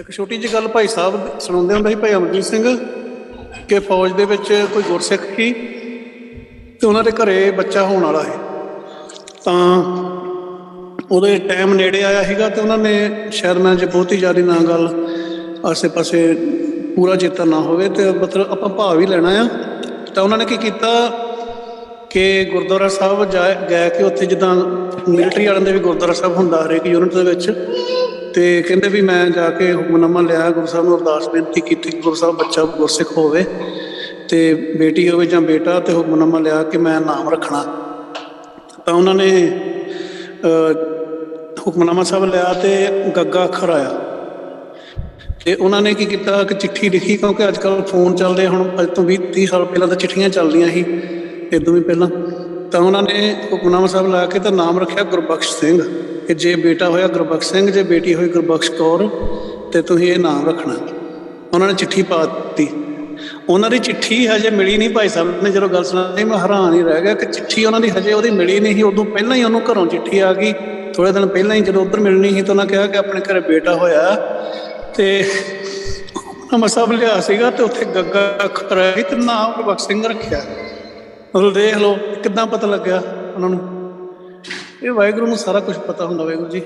ਇੱਕ ਛੋਟੀ ਜਿਹੀ ਗੱਲ ਭਾਈ ਸਾਹਿਬ ਸੁਣਾਉਂਦੇ ਹੁੰਦੇ ਸੀ ਭਾਈ ਅਮਰਜੀਤ ਸਿੰਘ ਕਿ ਫੌਜ ਦੇ ਵਿੱਚ ਕੋਈ ਗੁਰਸਿੱਖ ਸੀ ਤੇ ਉਹਨਾਂ ਦੇ ਘਰੇ ਬੱਚਾ ਹੋਣ ਵਾਲਾ ਹੈ ਤਾਂ ਉਹਦੇ ਟਾਈਮ ਨੇੜੇ ਆਇਆ ਸੀਗਾ ਤੇ ਉਹਨਾਂ ਨੇ ਸ਼ਾਇਦ ਮੈਂ ਜੇ ਬਹੁਤੀ ਜ਼ਿਆਦਾ ਨਾ ਗੱਲ ਆਸੇ-ਪਾਸੇ ਪੂਰਾ ਚੇਤਾ ਨਾ ਹੋਵੇ ਤੇ ਮਤਲਬ ਆਪਾਂ ਭਾਵ ਹੀ ਲੈਣਾ ਆ। ਤਾਂ ਉਹਨਾਂ ਨੇ ਕੀ ਕੀਤਾ ਕਿ ਗੁਰਦੁਆਰਾ ਸਾਹਿਬ ਜਾ ਗਏ ਕਿ ਉੱਥੇ ਜਿੱਦਾਂ ਮਿਲਟਰੀ ਵਾਲਿਆਂ ਦੇ ਵੀ ਗੁਰਦੁਆਰਾ ਸਾਹਿਬ ਹੁੰਦਾ ਹਰੇਕ ਯੂਨਿਟ ਦੇ ਵਿੱਚ। ਤੇ ਕਹਿੰਦੇ ਵੀ ਮੈਂ ਜਾ ਕੇ ਹੁਕਮਨਾਮਾ ਲਿਆ, ਗੁਰੂ ਸਾਹਿਬ ਨੂੰ ਅਰਦਾਸ ਬੇਨਤੀ ਕੀਤੀ ਗੁਰੂ ਸਾਹਿਬ ਬੱਚਾ ਗੁਰਸਿੱਖ ਹੋਵੇ ਤੇ ਬੇਟੀ ਹੋਵੇ ਜਾਂ ਬੇਟਾ ਤੇ ਹੁਕਮਨਾਮਾ ਲਿਆ ਕਿ ਮੈਂ ਨਾਮ ਰੱਖਣਾ। ਤਾਂ ਉਹਨਾਂ ਨੇ ਹੁਕਮਨਾਮਾ ਸਾਹਿਬ ਲਿਆ ਤੇ ਗੱਗਾ ਅੱਖਰ ਆਇਆ। ਤੇ ਉਹਨਾਂ ਨੇ ਕੀ ਕੀਤਾ ਕਿ ਚਿੱਠੀ ਲਿਖੀ ਕਿਉਂਕਿ ਅੱਜ ਕੱਲ ਫੋਨ ਚੱਲਦੇ ਹੁਣ ਅੱਜ ਤੋਂ 20 30 ਸਾਲ ਪਹਿਲਾਂ ਤਾਂ ਚਿੱਠੀਆਂ ਚੱਲਦੀਆਂ ਸੀ, ਇਦੋਂ ਵੀ ਪਹਿਲਾਂ। ਤਾਂ ਉਹਨਾਂ ਨੇ ਹੁਕਮਨਾਮਾ ਸਾਹਿਬ ਲਾ ਕੇ ਤਾਂ ਨਾਮ ਰੱਖਿਆ ਗੁਰਬਖਸ਼ ਸਿੰਘ। ਕਿ ਜੇ ਬੇਟਾ ਹੋਇਆ ਗੁਰਬਖਸ਼ ਸਿੰਘ, ਜੇ ਬੇਟੀ ਹੋਈ ਗੁਰਬਖਸ਼ ਕੌਰ, ਤੇ ਤੁਸੀਂ ਇਹ ਨਾਮ ਰੱਖਣਾ। ਉਹਨਾਂ ਨੇ ਚਿੱਠੀ ਪਾ ਦਿੱਤੀ। ਉਹਨਾਂ ਦੀ ਚਿੱਠੀ ਹਜੇ ਮਿਲੀ ਨਹੀਂ ਭਾਈ ਸਾਹਿਬ ਨੇ। ਜਦੋਂ ਗੱਲ ਸੁਣਾਈ, ਮੈਂ ਹੈਰਾਨ ਹੀ ਰਹਿ ਗਿਆ ਕਿ ਚਿੱਠੀ ਉਹਨਾਂ ਦੀ ਹਜੇ ਉਹਦੀ ਮਿਲੀ ਨਹੀਂ ਸੀ। ਉਦੋਂ ਪਹਿਲਾਂ ਹੀ ਉਹਨੂੰ ਘਰੋਂ ਚਿੱਠੀ ਆ ਗਈ। ਥੋੜੇ ਦਿਨ ਪਹਿਲਾਂ ਹੀ ਜਦੋਂ ਉੱਧਰ ਮਿਲਣੀ ਸੀ, ਤਾਂ ਉਹਨਾਂ ਕਿਹਾ ਕਿ ਆਪਣੇ ਘਰੇ ਬੇਟਾ ਹੋਇਆ। ਤੇ ਨਮਾ ਸਾਹਿਬ ਲਿਆ ਸੀਗਾ ਤੇ ਉੱਥੇ ਗੱਗਾ ਅੱਖਰ ਤੇ ਨਾਮ ਗੁਰਬਖਸ਼ ਸਿੰਘ ਰੱਖਿਆ। ਮਤਲਬ ਦੇਖ ਲਓ, ਕਿੱਦਾਂ ਪਤਾ ਲੱਗਿਆ ਉਹਨਾਂ ਨੂੰ? ਇਹ ਵਾਹਿਗੁਰੂ ਨੂੰ ਸਾਰਾ ਕੁਝ ਪਤਾ ਹੁੰਦਾ, ਵਾਹਿਗੁਰੂ ਜੀ।